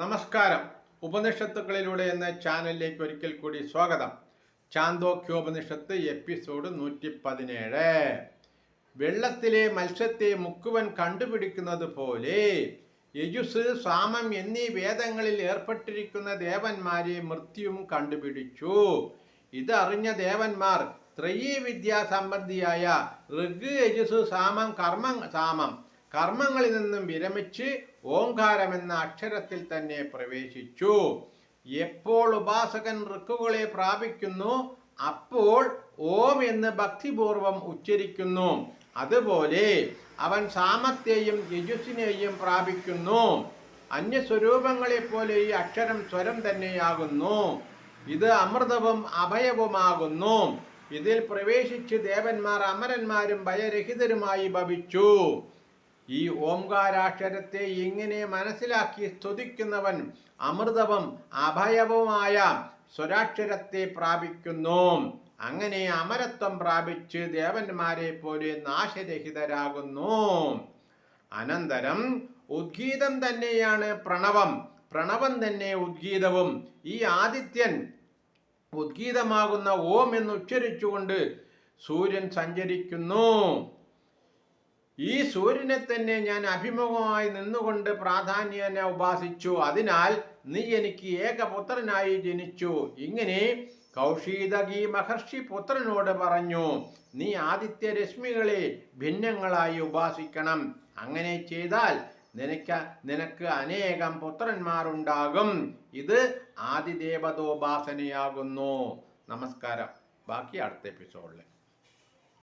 നമസ്കാരം. ഉപനിഷത്തുക്കളിലൂടെ എന്ന ചാനലിലേക്ക് ഒരിക്കൽ കൂടി സ്വാഗതം. ചാന്തോക്യോപനിഷത്ത് എപ്പിസോഡ് നൂറ്റി പതിനേഴ് വെള്ളത്തിലെ മത്സ്യത്തെ മുക്കുവൻ കണ്ടുപിടിക്കുന്നത് പോലെ യജുസ് സാമം എന്നീ വേദങ്ങളിൽ ഏർപ്പെട്ടിരിക്കുന്ന ദേവന്മാരെ മൃത്യുവും കണ്ടുപിടിച്ചു. ഇതറിഞ്ഞ ദേവന്മാർ ത്രയീ വിദ്യാസംബന്ധിയായ ഋഗ് യജുസ് സാമം കർമ്മം സാമം കർമ്മങ്ങളിൽ നിന്നും വിരമിച്ച് ഓംകാരം എന്ന അക്ഷരത്തിൽ തന്നെ പ്രവേശിച്ചു. എപ്പോൾ ഉപാസകൻ ഋക്കുകളെ പ്രാപിക്കുന്നു അപ്പോൾ ഓം എന്ന് ഭക്തിപൂർവം ഉച്ചരിക്കുന്നു. അതുപോലെ അവൻ സാമത്തെയും യജുസിനെയും പ്രാപിക്കുന്നു. അന്യസ്വരൂപങ്ങളെ പോലെ ഈ അക്ഷരം സ്വരം തന്നെയാകുന്നു. ഇത് അമൃതവും അഭയവുമാകുന്നു. ഇതിൽ പ്രവേശിച്ച് ദേവന്മാർ അമരന്മാരും ഭയരഹിതരുമായി ഭവിച്ചു. ഈ ഓംകാരാക്ഷരത്തെ ഇങ്ങനെ മനസ്സിലാക്കി സ്തുതിക്കുന്നവൻ അമൃതവും അഭയവുമായ സ്വരാക്ഷരത്തെ പ്രാപിക്കുന്നു. അങ്ങനെ അമരത്വം പ്രാപിച്ച് ദേവന്മാരെ പോലെ നാശരഹിതരാകുന്നു. അനന്തരം ഉദ്ഗീതം തന്നെയാണ് പ്രണവം. പ്രണവം തന്നെ ഉദ്ഗീതവും. ഈ ആദിത്യൻ ഉദ്ഗീതമാകുന്ന ഓം എന്ന് ഉച്ചരിച്ചുകൊണ്ട് സൂര്യൻ സഞ്ചരിക്കുന്നു. ഈ സൂര്യനെ തന്നെ ഞാൻ അഭിമുഖമായി നിന്നുകൊണ്ട് പ്രാധാന്യനെ ഉപാസിച്ചു. അതിനാൽ നീ എനിക്ക് ഏകപുത്രനായി ജനിച്ചു. ഇങ്ങനെ കൗശീതകി മഹർഷി പുത്രനോട് പറഞ്ഞു നീ ആദിത്യ രശ്മികളെ ഭിന്നങ്ങളായി ഉപാസിക്കണം. അങ്ങനെ ചെയ്താൽ നിനക്ക് നിനക്ക് അനേകം പുത്രന്മാരുണ്ടാകും. ഇത് ആദിദേവതോപാസനയാകുന്നു. നമസ്കാരം. ബാക്കി അടുത്ത എപ്പിസോഡിൽ